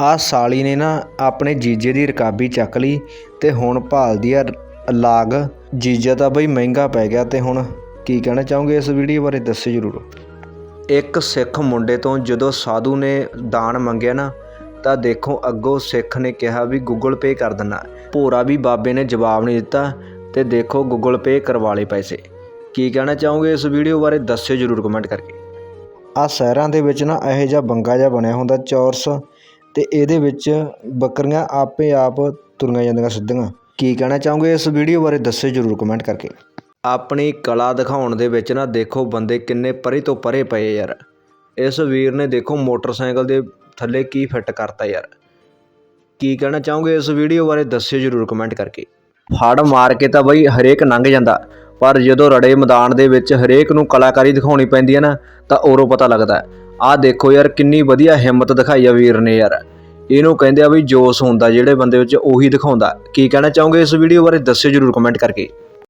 ਆਹ ਸਾਲੀ ਨੇ ਨਾ ਆਪਣੇ ਜੀਜੇ ਦੀ ਰਕਾਬੀ ਚੱਕ ਲਈ ਤੇ ਹੁਣ ਭਾਲਦੀ ਆ ਲਾਗ। ਜੀਜਾ ਤਾਂ ਬਈ ਮਹਿੰਗਾ ਪੈ ਗਿਆ ਤੇ ਹੁਣ ਕੀ ਕਹਿਣਾ ਚਾਹੋਗੇ ਇਸ ਵੀਡੀਓ ਬਾਰੇ ਦੱਸਿਓ ਜਰੂਰ। ਇੱਕ ਸਿੱਖ ਮੁੰਡੇ ਤੋਂ ਜਦੋਂ ਸਾਧੂ ਨੇ ਦਾਨ ਮੰਗਿਆ ਨਾ, ਤਾਂ ਦੇਖੋ ਅੱਗੋਂ ਸਿੱਖ ਨੇ ਕਿਹਾ ਵੀ ਗੂਗਲ ਪੇ ਕਰ ਦਿੰਨਾ ਭੋਰਾ ਵੀ ਬਾਬੇ ਨੇ ਜਵਾਬ ਨਹੀਂ ਦਿੱਤਾ ਤੇ ਦੇਖੋ ਗੂਗਲ ਪੇ ਕਰਵਾ ਲਏ ਪੈਸੇ। ਕੀ ਕਹਿਣਾ ਚਾਹੋਗੇ ਇਸ ਵੀਡੀਓ ਬਾਰੇ ਦੱਸਿਓ ਜਰੂਰ ਕਮੈਂਟ ਕਰਕੇ। ਆ ਸ਼ਹਿਰਾਂ ਦੇ ਵਿੱਚ ਨਾ ਇਹੋ ਜਿਹਾ ਬੰਗਾ ਜਿਹਾ ਬਣਿਆ ਹੁੰਦਾ, ਚੌਰਸ। ਤੇ ਇਹਦੇ ਵਿੱਚ ਬੱਕਰੀਆਂ ਆਪੇ ਆਪ ਤੁਰੀਆਂ ਜਾਂਦੀਆਂ ਸਿੱਧੀਆਂ। ਕੀ ਕਹਿਣਾ ਚਾਹੋਗੇ ਇਸ ਵੀਡੀਓ ਬਾਰੇ ਦੱਸਿਓ ਜਰੂਰ ਕਮੈਂਟ ਕਰਕੇ। ਆਪਣੀ ਕਲਾ ਦਿਖਾਉਣ ਦੇ ਵਿੱਚ ਨਾ ਦੇਖੋ ਬੰਦੇ ਕਿੰਨੇ ਪਰੇ ਤੋਂ ਪਰੇ ਪਏ ਯਾਰ। ਇਸ ਵੀਰ ਨੇ ਦੇਖੋ ਮੋਟਰਸਾਈਕਲ ਦੇ ਥੱਲੇ ਕੀ ਫਿੱਟ ਕਰਤਾ ਯਾਰ। ਕੀ ਕਹਿਣਾ ਚਾਹੋਗੇ ਇਸ ਵੀਡੀਓ ਬਾਰੇ ਦੱਸਿਓ ਜਰੂਰ ਕਮੈਂਟ ਕਰਕੇ। ਫੜ ਮਾਰ ਕੇ ਤਾਂ ਬਈ ਹਰੇਕ ਲੰਘ ਜਾਂਦਾ, ਪਰ ਜਦੋਂ ਰੜੇ ਮੈਦਾਨ ਦੇ ਵਿੱਚ ਹਰੇਕ ਨੂੰ ਕਲਾਕਾਰੀ ਦਿਖਾਉਣੀ ਪੈਂਦੀ ਹੈ ਨਾ, ਤਾਂ ਉਰੋਂ ਪਤਾ ਲੱਗਦਾ ਆਹ ਦੇਖੋ ਯਾਰ, ਕਿੰਨੀ ਵਧੀਆ ਹਿੰਮਤ ਦਿਖਾਈ ਆ ਵੀਰ ਨੇ ਯਾਰ। ਇਹਨੂੰ ਕਹਿੰਦੇ ਆ ਵੀ ਜੋਸ਼ ਹੁੰਦਾ, ਜਿਹੜੇ ਬੰਦੇ ਵਿੱਚ ਉਹੀ ਦਿਖਾਉਂਦਾ। ਕੀ ਕਹਿਣਾ ਚਾਹੋਗੇ ਇਸ ਵੀਡੀਓ ਬਾਰੇ, ਦੱਸਿਓ ਜਰੂਰ ਕਮੈਂਟ ਕਰਕੇ।